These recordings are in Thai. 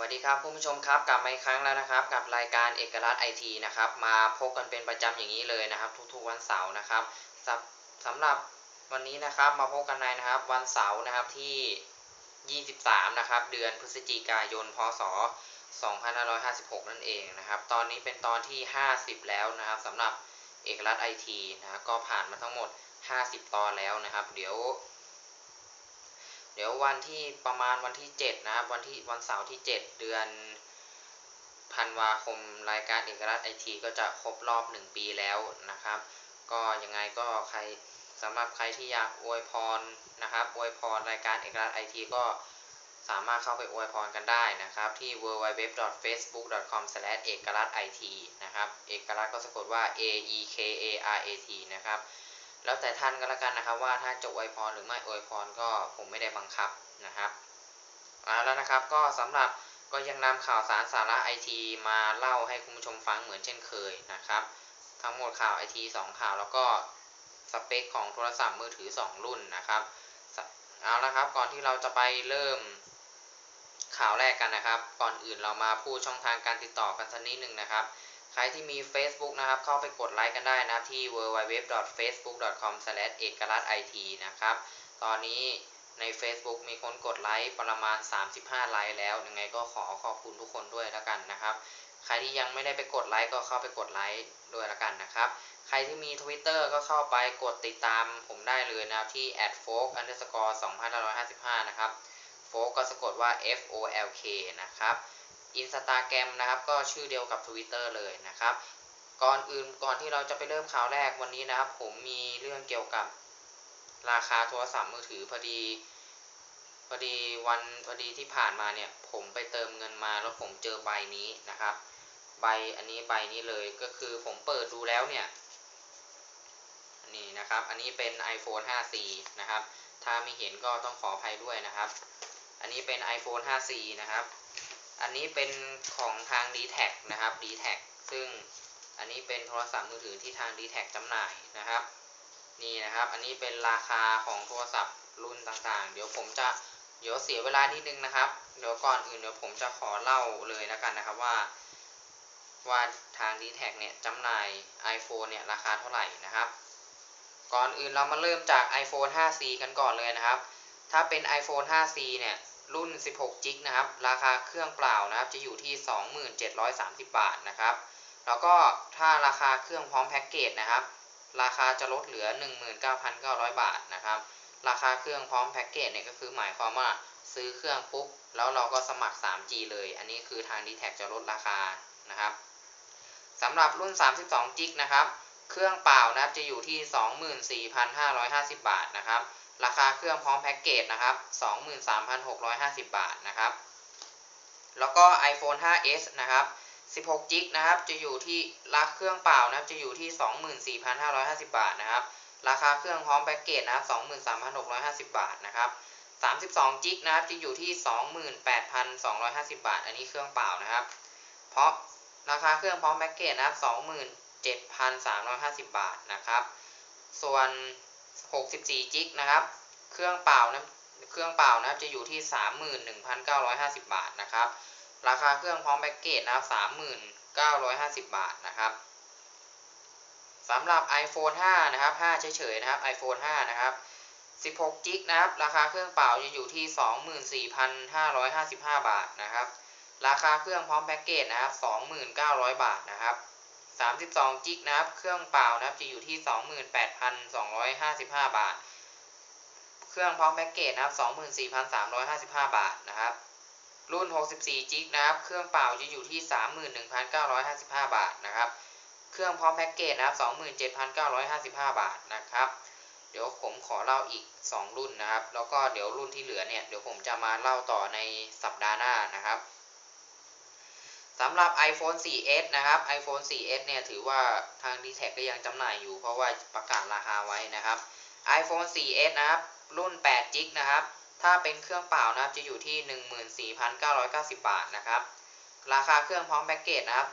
วัสดีครับผู้ชมครับกลับมาอีกครั้งแล้วนะครับ กับรายการเอกลักษณ์ไอทีนะครับ มาพบกันเป็นประจำอย่างนี้เลยนะครับ ทุกๆวันเสาร์นะครับสำหรับวันนี้นะครับมาพบกันในนะครับ วันเสาร์นะครับที่ 23 นะครับ เดือนพฤศจิกายนพศ 2556 นั่นเองนะครับ ตอนนี้เป็นตอนที่ 50 แล้วนะครับสำหรับเอกลักษณ์ไอทีนะครับก็ผ่านมาทั้งหมด 50 ตอนแล้วนะครับ เดี๋ยว เดี๋ยววันที่ประมาณวันที่ 7 นะครับ วันที่วันเสาร์ที่ 7 เดือนธันวาคมรายการเอกลักษณ์ไอทีก็จะครบรอบ 1 ปีแล้วนะครับ ก็ยังไงก็ใครสำหรับใครที่อยากอวยพรนะครับอวยพรรายการเอกลักษณ์ไอทีก็สามารถเข้าไปอวยพรกันได้นะครับ ที่ www.facebook.com/ เอกลักษณ์ IT นะครับเอกลักษณ์ก็สะกดว่า A E K A R A T นะครับ แล้วแต่ท่านก็แล้วกันนะครับ ว่าถ้าจะอวยพรหรือไม่อวยพรก็ผมไม่ได้บังคับนะครับเอาแล้วนะครับก็สำหรับก็ยังนำข่าวสารสาระไอทีมาเล่าให้คุณผู้ชมฟังเหมือนเช่นเคยนะครับ ทั้งหมดข่าวไอทีสองข่าวแล้วก็สเปคของโทรศัพท์มือถือ 2 รุ่นนะครับเอาละครับก่อนที่เราจะไปเริ่มข่าวแรกกันนะครับ ก่อนอื่นเรามาพูดช่องทางการติดต่อกันสักนิดหนึ่งนะครับ ใครที่มี Facebook นะครับ เข้าไปกดไลค์กันได้นะที่ www.facebook.com/ เอกลักษณ์ IT นะครับ ตอนนี้ใน Facebook มีคนกดไลค์ประมาณ 35 ไลค์แล้ว ยังไงก็ขอขอบคุณทุกคนด้วยแล้วกันนะครับ ใครที่ยังไม่ได้ไปกดไลค์ก็เข้าไปกดไลค์ด้วยแล้วกันนะครับ ใครที่มี Twitter ก็เข้าไปกดติดตามผมได้เลยนะครับที่ @folk underscore 2555 นะครับ folk ก็สะกดว่า F O L K นะครับ อินสตาแกรมนะครับ ก็ชื่อเดียวกับ Twitter เลยนะครับ ก่อนอื่นก่อนที่เราจะไปเริ่มข่าวแรกวันนี้นะครับ ผมมีเรื่องเกี่ยวกับราคาโทรศัพท์มือถือพอดีพอดีวันพอดีที่ผ่านมาเนี่ย ผมไปเติมเงินมาแล้วผมเจอใบนี้นะครับ ใบอันนี้ใบนี้เลยก็คือผมเปิดดูแล้วเนี่ยนี่นะครับ อันนี้เป็น iPhone 5C นะครับ ถ้าไม่เห็นก็ต้องขออภัยด้วยนะครับ อันนี้เป็น iPhone 5C นะครับ อันนี้เป็นของทาง d t แทนะครับ d t แทซึ่งอันนี้เป็นโทรศัพท์มือถือที่ทาง d t แทจำหน่ายนะครับ นี่นะครับ อันนี้เป็นราคาของโทรศัพท์รุ่นต่างๆ เดี๋ยวผมจะเดี๋ยวเสียเวลานิดนึงนะครับ เดี๋ยวก่อนอื่นเดี๋ยวผมจะขอเล่าเลยแล้วกันนะครับว่า ว่าทาง d t แทเนี่ยจำหน่าย iPhone เนี่ยราคาเท่าไหร่นะครับ ก่อนอื่นเรามาเริ่มจาก iPhone 5C กันก่อนเลยนะครับ ถ้าเป็น iPhone 5C เนี่ย รุ่น 16 จิกนะครับ ราคาเครื่องเปล่านะครับ จะอยู่ที่ 2730 บาทนะครับ แล้วก็ถ้าราคาเครื่องพร้อมแพ็กเกจนะครับ ราคาจะลดเหลือ 19,900 บาทนะครับ ราคาเครื่องพร้อมแพ็กเกจเนี่ยก็คือหมายความว่าซื้อเครื่องปุ๊บ แล้วเราก็สมัคร 3G เลย อันนี้คือทาง d t แทจะลดราคานะครับสำหรับรุ่น 32จิกนะครับ เครื่องเปล่านะครับจะอยู่ที่ 24,550 บาทนะครับ ราคาเครื่องพร้อมแพ็กเกจนะครับ 23,650 บาทนะครับ แล้วก็ iPhone 5s นะครับ16จิกนะครับ จะอยู่ที่ราคาเครื่องเปล่านะครับ จะอยู่ที่ 24,550 บาทนะครับ ราคาเครื่องพร้อมแพ็กเกจนะครับ 23,650 บาทนะครับ 32จิกนะครับ จะอยู่ที่ 28,250 บาท อันนี้เครื่องเปล่านะครับ เพราะราคาเครื่องพร้อมแพ็กเกจนะครับ 27,350 บาทนะครับ ส่วน 64จิกนะครับ เครื่องเปล่านะเครื่องเปล่านะครับจะอยู่ที่ 31,950 บาทนะครับ ราคาเครื่องพร้อมแพ็กเกจนะครับ3950 บาทนะครับสำหรับ iPhone 5 นะครับ 5 เฉยๆนะครับ iPhone 5 นะครับ 16จิกนะครับ ราคาเครื่องเปล่าจะอยู่ที่ 24,555 บาทนะครับ ราคาเครื่องพร้อมแพ็กเกจนะครับ 2,900 บาทนะครับ 32จิกนะครับ เครื่องเปล่านะครับจะอยู่ที่ 28,255 บาท เครื่องพร้อมแพ็กเกจนะครับ 24,355 บาทนะครับ รุ่น 64จิกนะครับ เครื่องเปล่าจะอยู่ที่ 31,955 บาทนะครับ เครื่องพร้อมแพ็กเกจนะครับ 27,955 บาทนะครับ เดี๋ยวผมขอเล่าอีก 2 รุ่นนะครับ แล้วก็เดี๋ยวรุ่นที่เหลือเนี่ย เดี๋ยวผมจะมาเล่าต่อในสัปดาห์หน้านะครับ สำหรับ iPhone 4s นะครับ iPhone 4s เนี่ยถือว่าทาง d t แทก็ยังจำหน่ายอยู่ เพราะว่าประกาศราคาไว้นะครับ iPhone 4s นะครับ รุ่น8 g b นะครับ ถ้าเป็นเครื่องเปล่านะครับ จะอยู่ที่ 14,990 บาทนะครับ ราคาเครื่องพร้อมแพ็กเกจนะครับ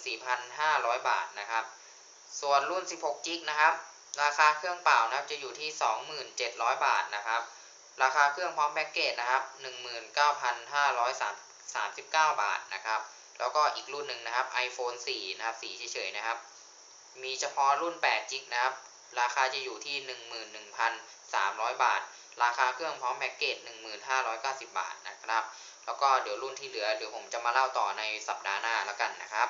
14,500 บาทนะครับ ส่วนรุ่น 16 g b นะครับ ราคาเครื่องเปล่านะครับ จะอยู่ที่ 27,000 บาทนะครับ ราคาเครื่องพร้อมแพ็กเกจนะครับ 19,539 บาทนะครับ แล้วก็อีกรุ่นหนึ่งนะครับ iPhone 4 นะครับสีเฉยๆนะครับ มีเฉพาะรุ่น8 g b นะครับ ราคาจะอยู่ที่ 11,300 บาท ราคาเครื่องพร้อมแพ็กเกจ 1590 บาทนะครับ แล้วก็เดี๋ยวรุ่นที่เหลือเดี๋ยวผมจะมาเล่าต่อในสัปดาห์หน้าแล้วกันนะครับ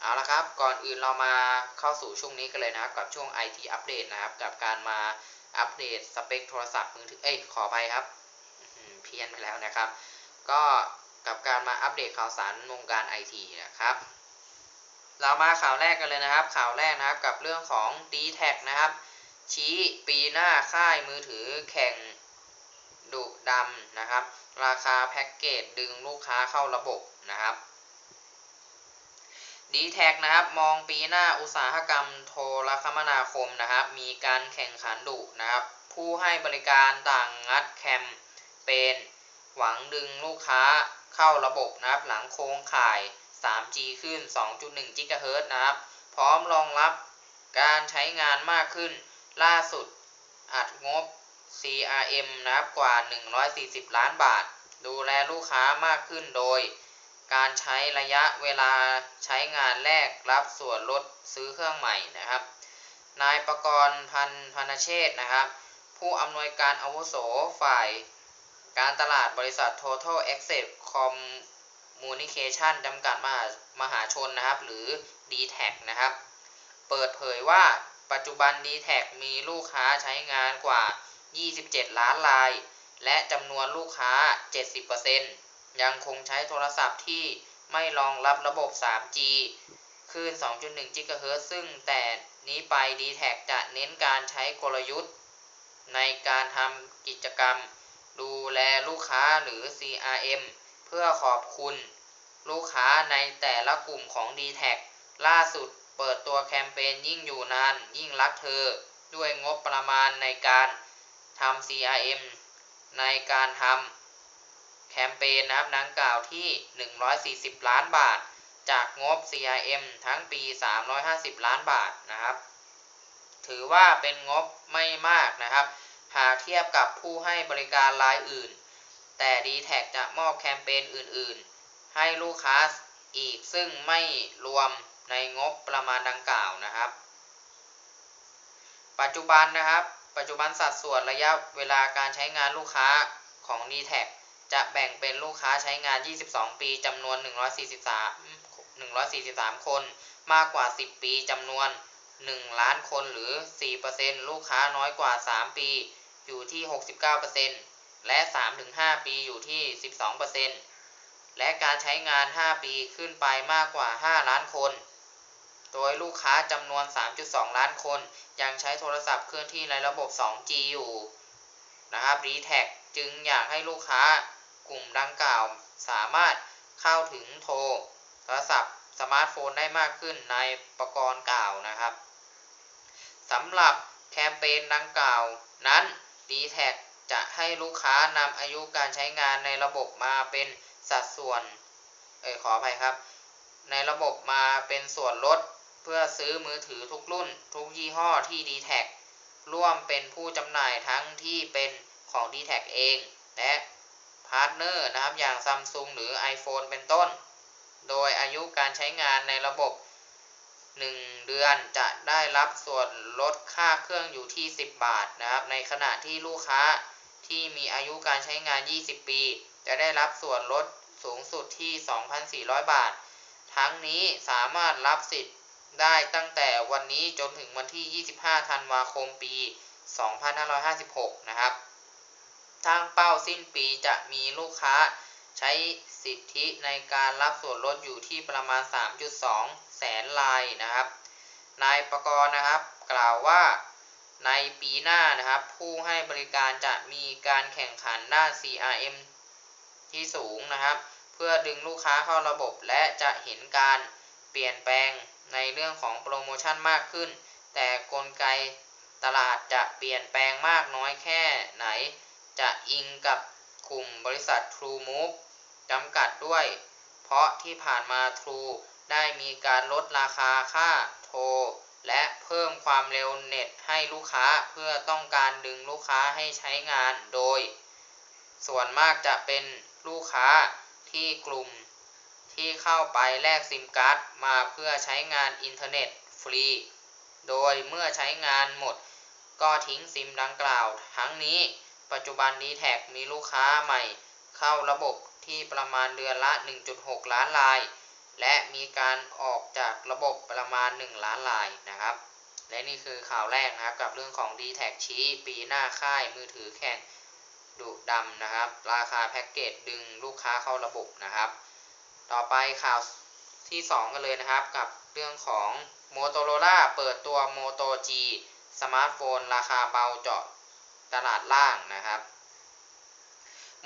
เอาละครับ ก่อนอื่นเรามาเข้าสู่ช่วงนี้กันเลยนะครับ กับช่วง IT อัปเดตนะครับ กับการมาอัปเดตสเปคโทรศัพท์มือถือ เอ้ย ขอไปครับ เพี้ยนไปแล้วนะครับ ก็ กับการมาอัปเดตข่าวสารวงการไอทีนะครับ เรามาข่าวแรกกันเลยนะครับ ข่าวแรกนะครับกับเรื่องของ d t แทนะครับ ชี้ปีหน้าค่ายมือถือแข่งดุดำนะครับ ราคาแพ็กเกจดึงลูกค้าเข้าระบบนะครับ d t แทนะครับ มองปีหน้าอุตสาหกรรมโทรคมนาคมนะครับ มีการแข่งขันดุนะครับ ผู้ให้บริการต่างงัดแคมเป็นหวังดึงลูกค้า เข้าระบบนะครับหลังโครงข่าย 3G ขึ้น 2.1 GHz นะครับ พร้อมรองรับการใช้งานมากขึ้น ล่าสุดอัดงบ CRM นะครับกว่า 140 ล้านบาท ดูแลลูกค้ามากขึ้นโดย การใช้ระยะเวลาใช้งานแรกรับส่วนลดซื้อเครื่องใหม่นะครับ นายประกรณ์พันพันเชษนะครับ ผู้อำนวยการอาวุโสฝ่าย การตลาดบริษัท Total Access Communication จำกัดมหามหาชนนะครับ หรือ d t แทนะครับ เปิดเผยว่าปัจจุบัน d t แทมีลูกค้าใช้งานกว่า 27 ล้านราย และจำนวนลูกค้า 70%ยังคงใช้โทรศัพท์ที่ไม่รองรับระบบ 3G คลื่น 2.1 GHz ซึ่งแต่นี้ไป d t แทจะเน้นการใช้กลยุทธ์ ในการทำกิจกรรม ดูแลลูกค้าหรือ CRM เพื่อขอบคุณ ลูกค้าในแต่ละกลุ่มของ d t แทล่าสุดเปิดตัวแคมเปญยิ่งอยู่นาน ยิ่งรักเธอ ด้วยงบประมาณในการทำ CRM ในการทำแคมเปญนะครับดังกล่าวที่ 140 ล้านบาท จากงบ CRM ทั้งปี 350 ล้านบาทนะครับ ถือว่าเป็นงบไม่มากนะครับ หากเทียบกับผู้ให้บริการรายอื่น แต่ d t แทจะมอบแคมเปญอื่น ๆ ให้ลูกค้าอีกซึ่งไม่รวมในงบประมาณดังกล่าวนะครับ ปัจจุบันนะครับ ปัจจุบันสัดส่วนระยะเวลาการใช้งานลูกค้าของ d t แทจะแบ่งเป็นลูกค้าใช้งาน 22 ปีจำนวน 143 143 คน มากกว่า 10 ปีจำนวน 1 ล้านคนหรือ 4%ลูกค้าน้อยกว่า 3 ปี อยู่ที่ 69%และ 3-5 ปีอยู่ที่ 12%และการใช้งาน 5 ปีขึ้นไปมากกว่า 5 ล้านคน โดยลูกค้าจำนวน 3.2 ล้านคน ยังใช้โทรศัพท์เคลื่อนที่ในระบบ 2G อยู่นะครับ d t แทจึงอยากให้ลูกค้ากลุ่มดังกล่าวสามารถเข้าถึงโทรโทรศัพท์สมาร์ทโฟนได้มากขึ้นในประกรณ์กล่าวนะครับสำหรับแคมเปญดังกล่าวนั้น d t แทจะให้ลูกค้านำอายุการใช้งานในระบบมาเป็นสัดส่วน เออขออภัยครับ ในระบบมาเป็นส่วนลดเพื่อซื้อมือถือทุกรุ่น ทุกยี่ห้อที่ d t แทร่วมเป็นผู้จำหน่ายทั้งที่เป็นของ d t แทเอง และพาร์ทเนอร์นะครับอย่างซัมซุงหรือ iPhone เป็นต้น โดยอายุการใช้งานในระบบ 1 เดือนจะได้รับส่วนลดค่าเครื่องอยู่ที่ 10 บาทนะครับ ในขณะที่ลูกค้าที่มีอายุการใช้งาน 20 ปี จะได้รับส่วนลดสูงสุดที่ 2,400 บาท ทั้งนี้สามารถรับสิทธิ์ได้ตั้งแต่วันนี้จนถึงวันที่ 25 ธันวาคมปี 2556 นะครับ ทางเป้าสิ้นปีจะมีลูกค้า ใช้สิทธิในการรับส่วนลดอยู่ที่ประมาณ 3.2 แสนลายนะครับ นายประกรณ์นะครับ กล่าวว่าในปีหน้านะครับ ผู้ให้บริการจะมีการแข่งขันด้าน CRM ที่สูงนะครับ เพื่อดึงลูกค้าเข้าระบบและจะเห็นการเปลี่ยนแปลงในเรื่องของโปรโมชั่นมากขึ้น แต่กลไกตลาดจะเปลี่ยนแปลงมากน้อยแค่ไหน จะอิงกับกลุ่มบริษัท True Move จำกัดด้วย เพราะที่ผ่านมา True ได้มีการลดราคาค่าโทร และเพิ่มความเร็วเน็ตให้ลูกค้าเพื่อต้องการดึงลูกค้าให้ใช้งานโดย ส่วนมากจะเป็นลูกค้าที่กลุ่มที่เข้าไปแลกซิมการ์ดมาเพื่อใช้งานอินเทอร์เน็ตฟรี โดยเมื่อใช้งานหมดก็ทิ้งซิมดังกล่าว ทั้งนี้ปัจจุบัน d t แท็มีลูกค้าใหม่ เข้าระบบที่ประมาณเดือนละ 1.6 ล้านราย และมีการออกจากระบบประมาณ 1 ล้านรายนะครับ และนี่คือข่าวแรกนะครับกับเรื่องของ d t แทชี้ปีหน้าค่ายมือถือแข่งดุดำนะครับ ราคาแพ็กเกจดึงลูกค้าเข้าระบบนะครับ ต่อไปข่าวที่ 2 กันเลยนะครับกับเรื่องของ Motorola เปิดตัว Moto G สมาร์ทโฟน ราคาเบาเจาะตลาดล่างนะครับ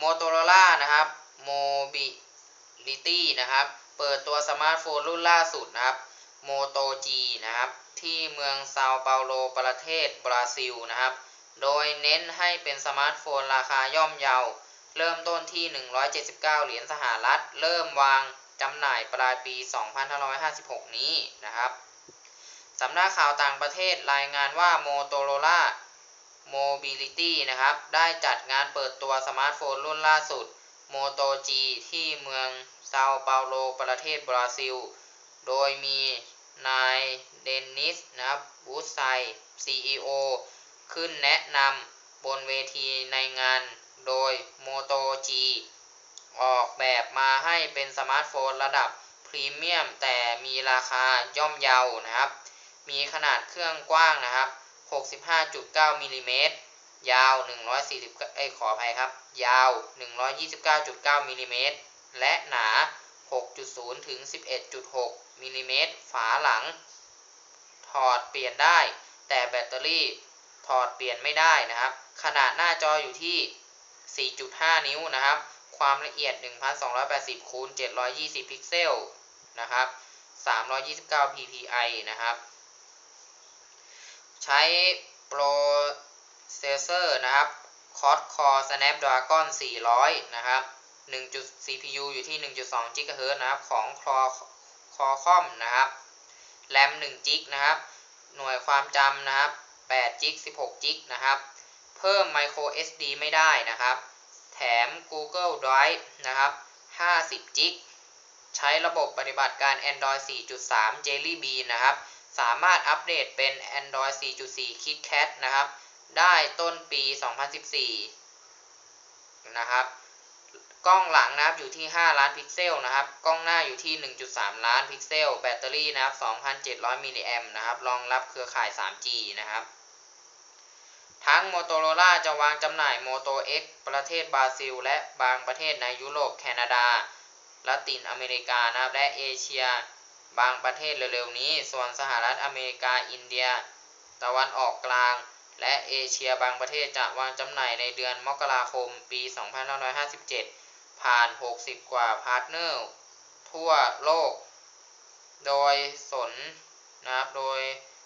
Motorola นะครับ Mobility นะครับ เปิดตัวสมาร์ทโฟนรุ่นล่าสุดนะครับ Moto G นะครับ ที่เมืองเซาเปาโลประเทศบราซิลนะครับ โดยเน้นให้เป็นสมาร์ทโฟนราคาย่อมเยา เริ่มต้นที่ 179 เหรียญสหรัฐ เริ่มวางจำหน่ายปลายปี 2556 นี้นะครับสำนักข่าวต่างประเทศรายงานว่า Motorola Mobility นะครับ ได้จัดงานเปิดตัวสมาร์ทโฟนรุ่นล่าสุด Moto G ที่เมืองเซาเปาโลประเทศบราซิล โดยมีนายเดนนิสนะครับบูสไซ CEO ขึ้นแนะนำบนเวทีในงานโดย Moto G ออกแบบมาให้เป็นสมาร์ทโฟนระดับพรีเมียมแต่มีราคาย่อมเยานะครับ มีขนาดเครื่องกว้างนะครับ 65.9มิลิเมตรยาว 140เอ้ขออภัยครับ ยาว 129.9มิลิเมตรและหนา 6.0 ถึง 11.6มิลิเมตรฝาหลัง ถอดเปลี่ยนได้ แต่แบตเตอรี่ถอดเปลี่ยนไม่ได้นะครับ ขนาดหน้าจออยู่ที่ 4.5 นิ้วนะครับ ความละเอียด 1280คูณ720 พิกเซลนะครับ 329 ppi นะครับ ใช้โปรเซสเซอร์นะครับ Quad Core Snapdragon 400 นะครับ 1 จุด CPU อยู่ที่ 1.2 GHz นะครับ ของ Qualcomm นะครับ RAM 1 g นะครับ หน่วยความจำนะครับ8 g 16 g นะครับ เพิ่ม Micro SD ไม่ได้นะครับ แถม Google Drive นะครับ50 g ใช้ระบบปฏิบัติการ Android 4.3 Jelly Bean นะครับ สามารถอัปเดตเป็น Android 4.4 KitKat นะครับ ได้ต้นปี 2014 นะครับ กล้องหลังนะครับอยู่ที่ 5 ล้านพิกเซลนะครับ กล้องหน้าอยู่ที่ 1.3 ล้านพิกเซล แบตเตอรี่นะครับ 2,700 มิลลิแอมนะครับ รองรับเครือข่าย 3G นะครับ ทั้ง Motorola จะวางจำหน่าย Moto X ประเทศบราซิล และบางประเทศในยุโรป แคนาดา ละตินอเมริกานะครับ และเอเชีย บางประเทศเร็วๆนี้ส่วนสหรัฐอเมริกาอินเดีย ตะวันออกกลาง และเอเชียบางประเทศจะวางจำหน่ายในเดือนมกราคมปี 2557 ผ่าน 60 กว่าพาร์ทเนอร์ทั่วโลก โดยสนนะครับโดย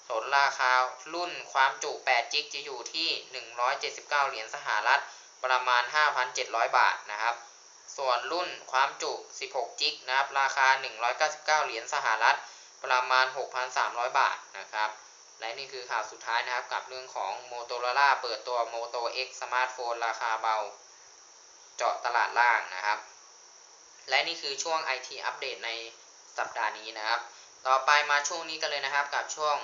สนราคารุ่นความจุ 8 จิกจะอยู่ที่ 179 เหรียญสหรัฐประมาณ 5,700 บาทนะครับ ส่วนรุ่นความจุ 16 จิกนะครับ ราคา 199 เหรียญสหรัฐ ประมาณ 6,300 บาทนะครับ และนี่คือข่าวสุดท้ายนะครับ กับเรื่องของ Motorola เปิดตัว Moto X สมาร์ทโฟน ราคาเบา เจาะตลาดล่างนะครับ และนี่คือช่วง IT อัปเดตในสัปดาห์นี้นะครับ ต่อไปมาช่วงนี้กันเลยนะครับกับช่วง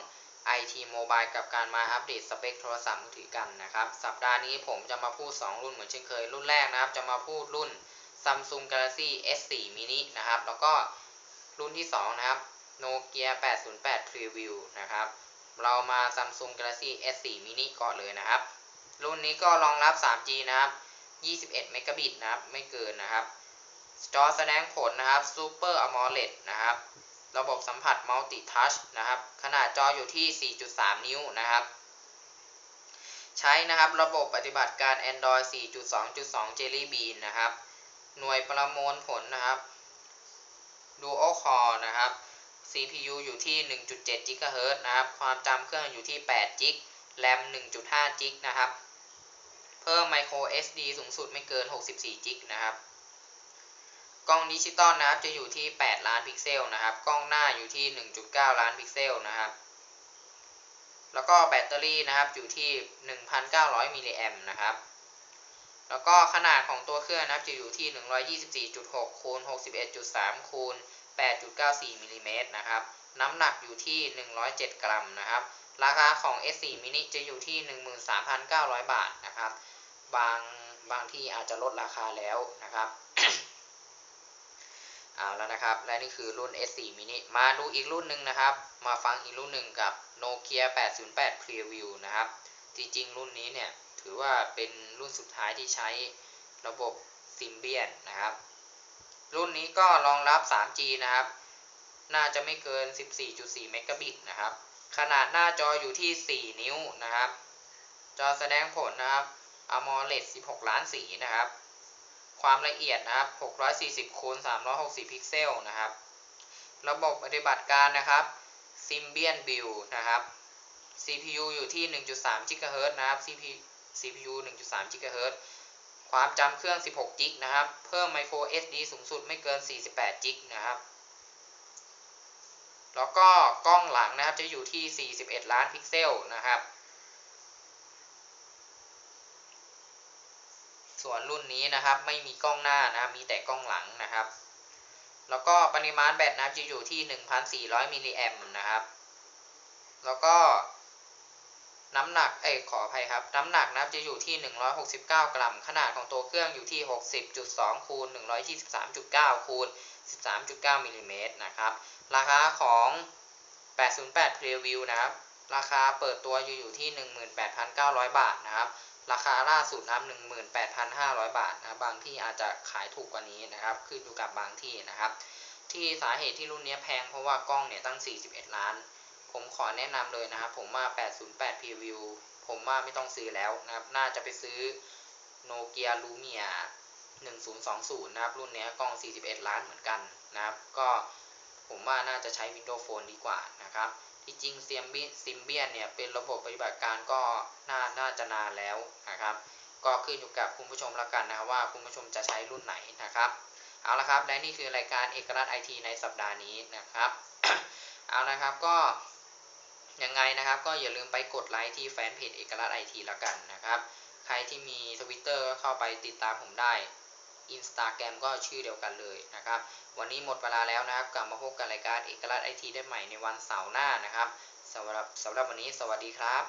IT Mobile กับการมาอัปเดตสเปคโทรศัพท์มือถือกันนะครับ สัปดาห์นี้ผมจะมาพูด 2 รุ่นเหมือนเช่นเคย รุ่นแรกนะครับ จะมาพูดรุ่น Samsung Galaxy S4 mini นะครับ แล้วก็รุ่นที่ 2 นะครับ Nokia 808 Preview นะครับ เรามา Samsung Galaxy S4 mini ก่อนเลยนะครับ รุ่นนี้ก็รองรับ 3G นะครับ 21 เมกะบิตนะครับ ไม่เกินนะครับ จอแสดงผลนะครับ Super AMOLED นะครับ ระบบสัมผัส Multi Touch นะครับ ขนาดจออยู่ที่ 4.3 นิ้วนะครับใช้นะครับระบบปฏิบัติการ Android 4.2.2 Jelly Bean นะครับ หน่วยประมวลผลนะครับ Dual Core นะครับ CPU อยู่ที่ 1.7 GHz นะครับ ความจำเครื่องอยู่ที่ 8 g RAM 1.5 g นะครับ เพิ่ม Micro SD สูงสุดไม่เกิน 64 g นะครับ กล้องดิจิตอลนะครับจะอยู่ที่ 8 ล้านพิกเซลนะครับ กล้องหน้าอยู่ที่ 1.9 ล้านพิกเซลนะครับ แล้วก็แบตเตอรี่นะครับอยู่ที่ 1,900 มิลลิแอมนะครับ แล้วก็ขนาดของตัวเครื่องนะครับจะอยู่ที่ 124.6คูณ61.3คูณ8.94มิลลิเมตรนะครับน้ำหนักอยู่ที่ 107 กรัมนะครับ ราคาของ S4 mini จะอยู่ที่ 13,900 บาทนะครับ บางบางที่อาจจะลดราคาแล้วนะครับเอาแล้วนะครับ และนี่คือรุ่น S4 mini มาดูอีกรุ่นหนึ่งนะครับ มาฟังอีกรุ่นหนึ่งกับ Nokia 808 Preview นะครับ จริงๆ รุ่นนี้เนี่ย ถือว่าเป็นรุ่นสุดท้ายที่ใช้ระบบ Symbian นะครับ รุ่นนี้ก็รองรับ 3G นะครับ น่าจะไม่เกิน 14.4 เมกะบิตนะครับ ขนาดหน้าจออยู่ที่ 4 นิ้วนะครับ จอแสดงผลนะครับ AMOLED 16 ล้านสีนะครับ ความละเอียดนะครับ 640คูณ360 พิกเซลนะครับ ระบบปฏิบัติการนะครับ Symbian Build นะครับ CPU อยู่ที่ 1.3 GHz นะครับ CPU CPU 1.3 GHz ความจำเครื่อง 16 g b นะครับ เพิ่ม micro SD สูงสุดไม่เกิน 48 g b นะครับ แล้วก็กล้องหลังนะครับจะอยู่ที่ 41 ล้านพิกเซลนะครับ ส่วนรุ่นนี้นะครับไม่มีกล้องหน้านะครับมีแต่กล้องหลังนะครับ แล้วก็ปริมาณแบตนะครับจะอยู่ที่ 1,400 มิลลิแอมป์นะครับ แล้วก็ น้ำหนักเอ้ขออภัยครับ น้ำหนักนะครับจะอยู่ที่ 169 กรัม ขนาดของตัวเครื่องอยู่ที่ 60.2 คูณ 123.9 คูณ 13.9 มิลลิเมตรนะครับ ราคาของ 808 Preview นะครับ ราคาเปิดตัวอยู่อยู่ที่ 18,900 บาทนะครับ ราคาล่าสุดนะครับ18,500 บาทนะบางที่อาจจะขายถูกกว่านี้นะครับ ขึ้นอยู่กับบางที่นะครับ ที่สาเหตุที่รุ่นนี้แพงเพราะว่ากล้องเนี่ยตั้ง 41 ล้าน ผมขอแนะนำเลยนะครับผมว่า 808 Preview ผมว่าไม่ต้องซื้อแล้วนะครับ น่าจะไปซื้อ Nokia Lumia 1020 นะครับ รุ่นนี้กล้อง 41 ล้านเหมือนกันนะครับ ก็ผมว่าน่าจะใช้ Windows Phone ดีกว่านะครับ ที่จริง Symbian เนี่ย เป็นระบบปฏิบัติการก็น่าน่าจะนานแล้วนะครับ ก็ขึ้นอยู่กับคุณผู้ชมละกันนะครับว่าคุณผู้ชมจะใช้รุ่นไหนนะครับ เอาละครับ และนี่คือรายการเอกลักษณ์ไอทีในสัปดาห์นี้นะครับ เอาละครับก็ ยังไงนะครับ ก็อย่าลืมไปกดไลค์ที่แฟนเพจเอกลักษณ์ไอทีละกันนะครับ ใครที่มีทวิตเตอร์ก็เข้าไปติดตามผมได้อินสตาแกรมก็ชื่อเดียวกันเลยนะครับ วันนี้หมดเวลาแล้วนะครับ กลับมาพบกันรายการเอกลักษณ์ไอทีได้ใหม่ในวันเสาร์หน้านะครับสำหรับสำหรับวันนี้สวัสดีครับ